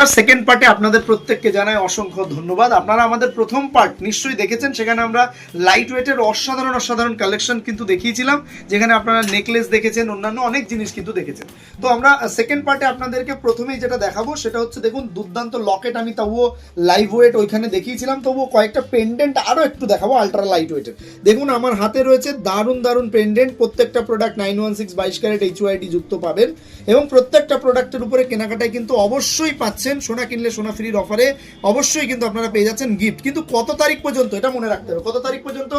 Second পার্টে আপনাদের প্রত্যেককে জানাই অসংখ্য ধন্যবাদ। আপনারা আমাদের প্রথম পার্ট নিশ্চয়ই দেখেছেন, সেখানে আমরা লাইট ওয়েটের অসাধারণ অসাধারণ কালেকশন কিন্তু দেখিয়েছিলাম, যেখানে আপনারা নেকলেস দেখেছেন, অন্যান্য অনেক জিনিস কিন্তু দেখেছেন। তো আমরা সেকেন্ড পার্টে আপনাদেরকে প্রথমেই যেটা দেখাবো, সেটা হচ্ছে দেখুন, দুর্দান্ত লকেট আমি তবুও লাইভ ওয়েট ওইখানে দেখিয়েছিলাম, তবুও কয়েকটা পেন্ডেন্ট আরও একটু দেখাবো আলট্রা লাইট ওয়েটের দেখুন, আমার হাতে রয়েছে দারুণ দারুণ পেন্ডেন্ট প্রত্যেকটা প্রোডাক্ট নাইন ওয়ান সিক্স বাইশ ক্যারেট এইচ যুক্ত পাবেন, এবং প্রত্যেকটা প্রোডাক্টের উপরে কেনাকাটায় কিন্তু অবশ্যই পাচ্ছেন সোনা কিনলে সোনা ফ্রির অফারে অবশ্যই কিন্তু আপনারা পেয়ে যাচ্ছেন গিফট কিন্তু কত তারিখ পর্যন্ত, এটা মনে রাখতে হবে, কত তারিখ পর্যন্ত?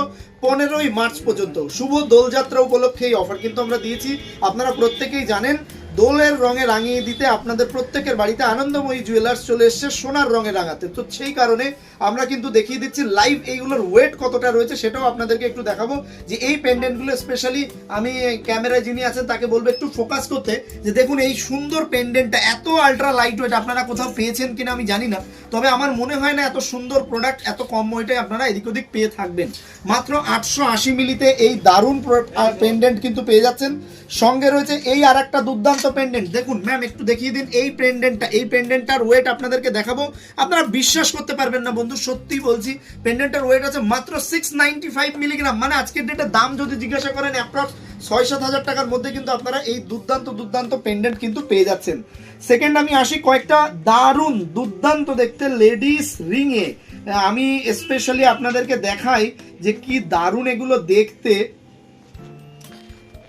পনেরোই মার্চ পর্যন্ত। শুভ দোলযাত্রা উপলক্ষে এই অফার কিন্তু আমরা দিয়েছি। আপনারা প্রত্যেকেই জানেন দোলের রঙে রাঙিয়ে দিতে আপনাদের প্রত্যেকের বাড়িতে আনন্দময়ী জুয়েলার্স চলে এসছে সোনার রঙে রাঙাতে। তো সেই কারণে আমরা কিন্তু দেখিয়ে দিচ্ছি লাইভ এইগুলোর ওয়েট কতটা রয়েছে সেটাও আপনাদেরকে একটু দেখাবো যে এই পেন্ডেন্টগুলো স্পেশালি আমি ক্যামেরায় যিনি আছেন তাকে বলব একটু ফোকাস করতে যে দেখুন এই সুন্দর পেন্ডেন্টটা এত আলট্রা লাইট ওয়েট আপনারা কোথাও পেয়েছেন কিনা আমি জানি না, তবে আমার মনে হয় না এত সুন্দর প্রোডাক্ট এত কম ওয়েটে আপনারা এদিক ওদিক পেয়ে থাকবেন। মাত্র আটশো আশি মিলিতে এই দারুণ পেন্ডেন্ট কিন্তু পেয়ে যাচ্ছেন। সঙ্গে রয়েছে এই আর একটা দুর্দান্ত পেন্ডেন্ট দেখুন ম্যাম একটু দেখিয়ে দিন, এই পেন্ডেন্টটা এই পেন্ডেন্টটার ওয়েট আপনাদেরকে দেখাবো। আপনারা বিশ্বাস করতে পারবেন না, বন্ধু, সত্যি বলছি। পেন্ডেন্টটার ওয়েট আছে মাত্র সিক্স নাইনটি ফাইভ মিলিগ্রাম মানে আজকের ডেটে দাম যদি জিজ্ঞাসা করেন অ্যাপ্রক্স ছয় সাত হাজার টাকার মধ্যে কিন্তু আপনারা এই দুর্দান্ত দুর্দান্ত পেন্ডেন্ট কিন্তু পেয়ে যাচ্ছেন। সেকেন্ড আমি আসি কয়েকটা দারুণ, দুর্দান্ত দেখতে লেডিস রিংয়ে আমি স্পেশালি আপনাদেরকে দেখাই যে কি দারুণ এগুলো দেখতে।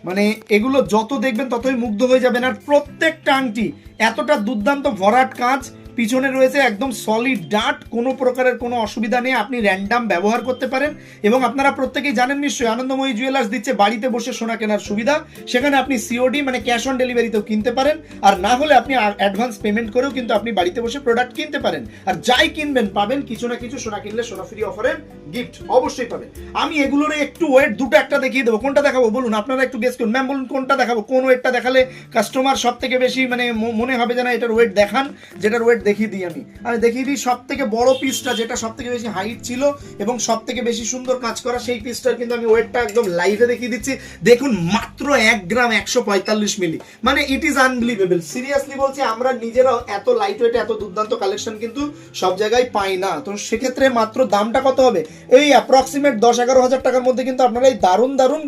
মানে এগুলো যত দেখবেন ততই মুগ্ধ হয়ে যাবেন। আর প্রত্যেকটা আংটি এতটা দুর্দান্ত ভরাট কাজ পিছনে রয়েছে একদম সলিড ডাট কোনো প্রকারের কোনো অসুবিধা নেই, আপনি র্যান্ডাম ব্যবহার করতে পারেন। এবং আপনারা প্রত্যেকেই জানেন নিশ্চয়ই, আনন্দময়ী জুয়েলার্স দিচ্ছে বাড়িতে বসে সোনা কেনার সুবিধা। সেখানে আপনি সিওডি মানে ক্যাশ অন ডেলিভারিতেও কিনতে পারেন। আর না হলে আপনি অ্যাডভান্স পেমেন্ট করেও কিন্তু আপনি বাড়িতে বসে প্রোডাক্ট কিনতে পারেন। আর যাই কিনবেন, পাবেন কিছু না কিছু সোনা কিনলে সোনা ফ্রি অফারের গিফট অবশ্যই পাবেন। আমি এগুলোর একটু ওয়েট দুটো একটা দেখিয়ে দেবো। কোনটা দেখাবো? বলুন, আপনারা একটু গেস করুন। ম্যাম বলুন, কোনটা দেখাবো? কোন ওয়েটটা দেখালে কাস্টমার সব থেকে বেশি মানে মনে হবে যে না এটার ওয়েট দেখান? যেটার ওয়েট দেখিয়ে দিই আমি। আমি দেখিয়ে দিই সব থেকে বড় পিসটা যেটা সব থেকে বেশি হাইট ছিল এবং সব থেকে বেশি সুন্দর কাজ করা, সেই পিসটার কিন্তু আমি ওয়েটটা একদম লাইভে দেখিয়ে দিচ্ছি। দেখুন, মাত্র এক গ্রাম একশো পঁয়তাল্লিশ মিলি মানে ইট ইজ আনবিলিভেবল সিরিয়াসলি বলছি, আমরা নিজেরাও এত লাইট ওয়েটে এত দুর্দান্ত কালেকশন কিন্তু সব জায়গায় পাই না। তো সেক্ষেত্রে মাত্র দামটা কত হবে? এই অ্যাপ্রক্সিমেট দশ এগারো হাজার টাকার মধ্যে কিন্তু আপনারা এই দারুণ দারুণ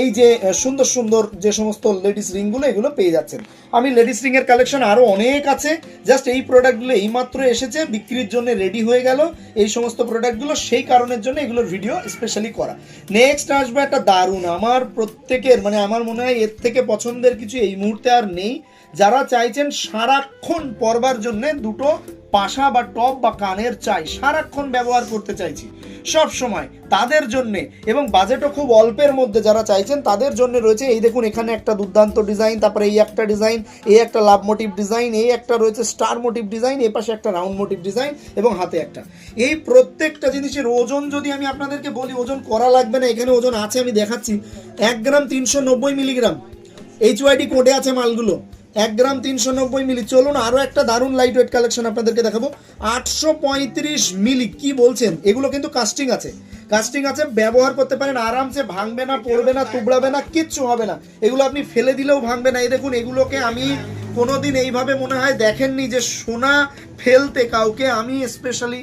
এই যে সুন্দর সুন্দর যে সমস্ত লেডিস রিংগুলো এগুলো পেয়ে যাচ্ছেন। আমি লেডিস রিং এর কালেকশন আরও অনেক আছে। জাস্ট এই প্রোডাক্টগুলো এইমাত্র এসেছে, বিক্রির জন্য রেডি হয়ে গেল। এই সমস্ত প্রোডাক্টগুলো সেই কারণের জন্য এগুলোর ভিডিও স্পেশালি করা। নেক্সট আসবে একটা দারুণ। আমার প্রত্যেকের মানে আমার মনে হয় এর থেকে পছন্দের কিছু এই মুহূর্তে আর নেই। যারা চাইছেন সারাক্ষণ পরবার জন্য দুটো পাশা বা টপ বা কানের চাই সারাক্ষণ ব্যবহার করতে চাইছি। সব সময় তাদের জন্যে এবং বাজেটও খুব অল্পের মধ্যে যারা চাইছেন তাদের জন্য রয়েছে, এই দেখুন এখানে একটা দুর্দান্ত ডিজাইন, তারপরে এই একটা ডিজাইন, এই একটা লাভ মোটিভ ডিজাইন, এই একটা রয়েছে স্টার মোটিভ ডিজাইন এ পাশে একটা রাউন্ড মোটিভ ডিজাইন এবং হাতে একটা। এই প্রত্যেকটা জিনিসের ওজন যদি আমি আপনাদেরকে বলি, ওজন করা লাগবে না, এখানে ওজন আছে আমি দেখাচ্ছি। এক গ্রাম তিনশো নব্বই মিলিগ্রাম। এইচ ওয়াইডি কোডে আছে মালগুলো। এক গ্রাম তিনশো নব্বই মিলি। চলুন আরও একটা দারুণ লাইট ওয়েট কালেকশন আপনাদেরকে দেখাবো। আটশো পঁয়ত্রিশ মিলি, কি বলছেন? এগুলো কিন্তু কাস্টিং আছে। কাস্টিং আছে, ব্যবহার করতে পারেন, আরামসে ভাঙবে না, পড়বে না, তুবড়াবে না, কিচ্ছু হবে না। এগুলো আপনি ফেলে দিলেও ভাঙবে না। এই দেখুন, এগুলোকে আমি কোনোদিন এইভাবে মনে হয় দেখেননি যে সোনা ফেলতে কাউকে আমি স্পেশালি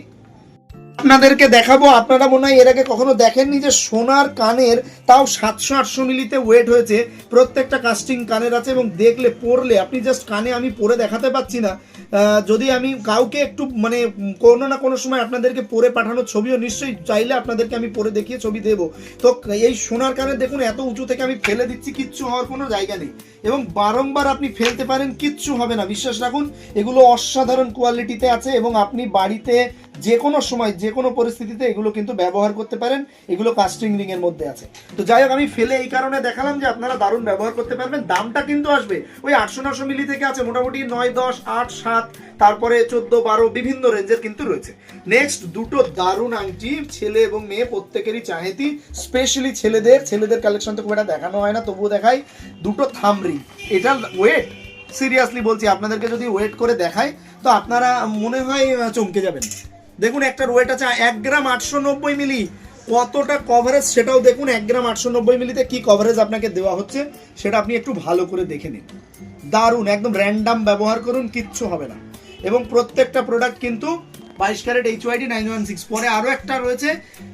আপনাদেরকে দেখাবো। আপনারা মনে হয় এর আগে কখনো দেখেননি যে সোনার কানের তাও সাতশো আটশো মিলিতে ওয়েট হয়েছে। প্রত্যেকটা কাস্টিং কানের আছে এবং দেখলে, পরলে, আপনি জাস্ট কানে আমি পরে দেখাতে পাচ্ছি না। যদি আমি কাউকে একটু মানে কোনো না কোনো সময় আপনাদেরকে পরে পাঠানোর ছবিও নিশ্চয়ই চাইলে আপনাদেরকে আমি পরে দেখিয়ে ছবি দেবো। তো এই সোনার কানের দেখুন, এত উঁচু থেকে আমি ফেলে দিচ্ছি, কিচ্ছু হওয়ার কোনো জায়গা নেই। এবং বারংবার আপনি ফেলতে পারেন, কিচ্ছু হবে না। বিশ্বাস রাখুন, এগুলো অসাধারণ কোয়ালিটিতে আছে এবং আপনি বাড়িতে যে কোনো সময়, যে কোনো পরিস্থিতিতে এগুলো কিন্তু ব্যবহার করতে পারেন, এগুলো কাস্টিং রিং এর মধ্যে আছে। তো যাই হোক, আমি ফেলে এই কারণে দেখালাম যে আপনারা দারুণ ব্যবহার করতে পারবেন। দামটা কিন্তু আসবে। ওই আটশো নশো মিলি থেকে আছে মোটামুটি নয়, দশ, আট, সাত, তারপরে চোদ্দ, বারো বিভিন্ন রেঞ্জের কিন্তু রয়েছে। নেক্সট দুটো দারুণ আংটি, ছেলে এবং মেয়ে, প্রত্যেকেরই চাহেতি স্পেশালি ছেলেদের। ছেলেদের কালেকশন তো খুব একটা দেখানো হয় না, তবুও দেখাই। দুটো থামরি এটা ওয়েট সিরিয়াসলি বলছি, আপনাদেরকে যদি ওয়েট করে দেখাই, তো আপনারা মনে হয় চমকে যাবেন। দেখুন, একটা ওয়েট আছে এক গ্রাম আটশো নব্বই মিলি। কতটা কভারেজ সেটাও দেখুন, এক গ্রাম আটশো নব্বই মিলিতে কী কভারেজ আপনাকে দেওয়া হচ্ছে, সেটা আপনি একটু ভালো করে দেখে নিন। দারুণ, একদম র্যান্ডাম ব্যবহার করুন, কিচ্ছু হবে না। এবং প্রত্যেকটা প্রোডাক্ট কিন্তু বাইশ carat H Y D nine one six পরে আরও একটা রয়েছে,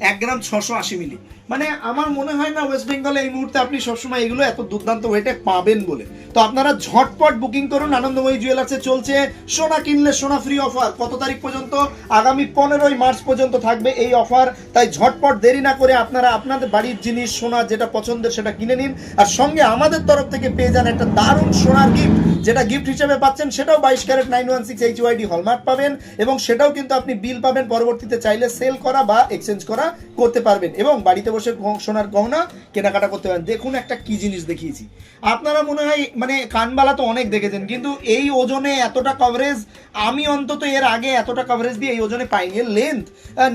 এক গ্রাম ছশো আশি মিলি। মানে আমার মনে হয় না ওয়েস্ট বেঙ্গলে এই মুহূর্তে আপনি সবসময় এগুলো এত দুর্দান্ত ওয়েটে পাবেন বলে। তো আপনারা ঝটপট বুকিং করুন, আনন্দময়ী জুয়েলার্সে চলছে। সোনা কিনলে সোনা ফ্রি অফার কত তারিখ পর্যন্ত? আগামী পনেরোই মার্চ পর্যন্ত থাকবে এই অফার তাই ঝটপট দেরি না করে আপনারা আপনাদের বাড়ির জিনিস, সোনা যেটা পছন্দের সেটা কিনে নিন। আর সঙ্গে আমাদের তরফ থেকে পেয়ে যান একটা দারুণ সোনার গিফট যেটা গিফট হিসেবে পাচ্ছেন, সেটাও বাইশ carat nine one six H YD hallmark পাবেন। এবং সেটাও কিন্তু আপনি বিল পাবেন। পরবর্তীতে চাইলে সেল করা বা এক্সচেঞ্জ করা করতে পারবেন। এবং বাড়িতে বসে সোনার গহনা কেনাকাটা করতে পারেন। দেখুন একটা কি জিনিস দেখিয়েছি। আপনারা মনে হয় মানে কানবালা তো অনেক দেখেছেন, কিন্তু এই ওজনে এতটা কভারেজ আমি অন্তত এর আগে এতটা কভারেজ দিয়ে এই ওজনে পাইনি। এর length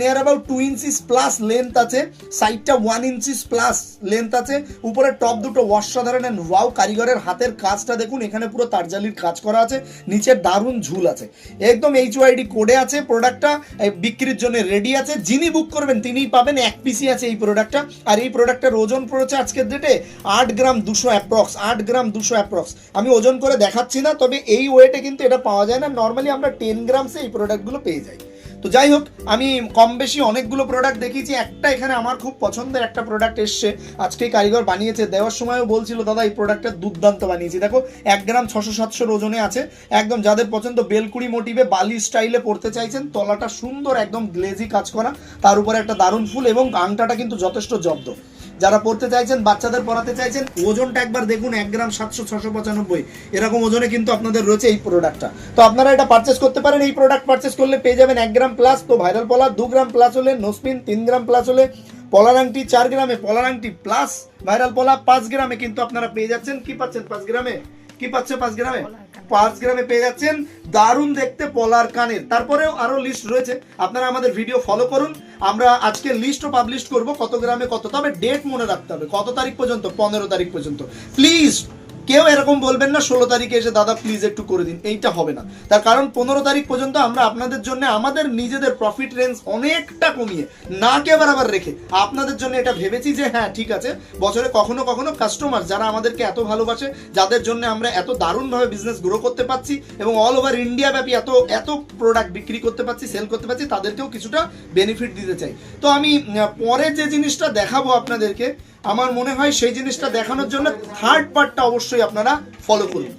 near about two inches plus length আছে সাইডটা ওয়ান ইঞ্চিস প্লাস লেন্থ আছে, উপরে টপ দুটো অসাধারণ and ওয়াও কারিগরের হাতের কাজটা দেখুন, এখানে পুরো তারজালির কাজ করা আছে নিচের দারুণ ঝুল আছে। একদম এইচ ওয়াইডি কোডে আছে প্রোডাক্টটা বিক্রির জন্য রেডি আছে, যিনি বুক করবেন তিনিই পাবেন, এক পিসি আছে এই প্রোডাক্টটা আর এই প্রোডাক্টটার ওজন পড়েছে আজকের ডেটে আট গ্রাম দুশো অ্যাপ্রক্স আট গ্রাম দুশো অ্যাপ্রক্স আমি ওজন করে দেখাচ্ছি না, তবে এই ওয়েটে কিন্তু এটা পাওয়া যায় না। নর্মালি আমরা টেন গ্রামসে এই প্রোডাক্টগুলো পেয়ে যাই। তো যাই হোক, আমি কম বেশি অনেকগুলো প্রোডাক্ট দেখিয়েছি। একটা এখানে আমার খুব পছন্দের একটা প্রোডাক্ট এসছে। আজকে কারিগর বানিয়েছে, দেওয়ার সময়ও বলছিল, দাদা, এই প্রোডাক্টটা দুর্দান্ত বানিয়েছি। দেখো, এক গ্রাম ছশো সাতশোর ওজনে আছে। একদম যাদের পছন্দ, বেলকুড়ি মোটিভে বালি স্টাইলে পড়তে চাইছেন, তলাটা সুন্দর, একদম গ্লেজি কাজ করা। তার উপরে একটা দারুণ ফুল এবং আংটাটা কিন্তু যথেষ্ট জব্দ। যারা পড়তে চাইছেন, বাচ্চাদের পড়াতে চাইছেন, ওজনটা একবার দেখুন, এক গ্রাম সাতশো, ছশো পঁচানব্বই। এরকম ওজনে কিন্তু আপনাদের রয়েছে এই প্রোডাক্টটা তো আপনারা এটা পারচেস করতে পারেন, এই প্রোডাক্ট পারচেস করলে পেয়ে যাবেন এক গ্রাম প্লাস তো ভাইরাল পলা, দু গ্রাম প্লাস হলে নোসপিন তিন গ্রাম প্লাস হলে পলার আংটি, চার গ্রামে পলার আংটি প্লাস ভাইরাল পলা, পাঁচ গ্রামে কিন্তু আপনারা পেয়ে যাচ্ছেন। কি পাচ্ছেন পাঁচ গ্রামে? কি পাচ্ছে পাঁচ গ্রামে? পাঁচ গ্রামে পেয়ে যাচ্ছেন দারুণ দেখতে পলার কানের। তারপরেও আরও লিস্ট রয়েছে। আপনারা আমাদের ভিডিও ফলো করুন। আমরা আজকে লিস্টও পাবলিশ করব কত গ্রামে কত। তবে ডেট মনে রাখতে হবে। কত তারিখ পর্যন্ত? পনেরো তারিখ পর্যন্ত। প্লিজ কেউ এরকম বলবেন না, ষোলো তারিখে এসে, দাদা প্লিজ একটু করে দিন। এইটা হবে না। তার কারণ পনেরো তারিখ পর্যন্ত আমরা আপনাদের জন্য আমাদের নিজেদের প্রফিট রেঞ্জ অনেকটা কমিয়ে না কে বরাবর রেখে আপনাদের জন্য এটা ভেবেছি যে হ্যাঁ ঠিক আছে। বছরে কখনো কখনো কাস্টমার যারা আমাদেরকে এত ভালোবাসে, যাদের জন্য আমরা এত দারুণভাবে বিজনেস গ্রো করতে পারছি এবং অল ওভার ইন্ডিয়া ব্যাপী এত এত প্রোডাক্ট বিক্রি করতে পারছি সেল করতে পারছি, তাদেরকেও কিছুটা বেনিফিট দিতে চাই। তো আমি পরে যে জিনিসটা দেখাবো আপনাদেরকে আমার মনে হয় সেই জিনিসটা দেখানোর জন্য থার্ড পার্টটা অবশ্যই আপনারা ফলো করুন।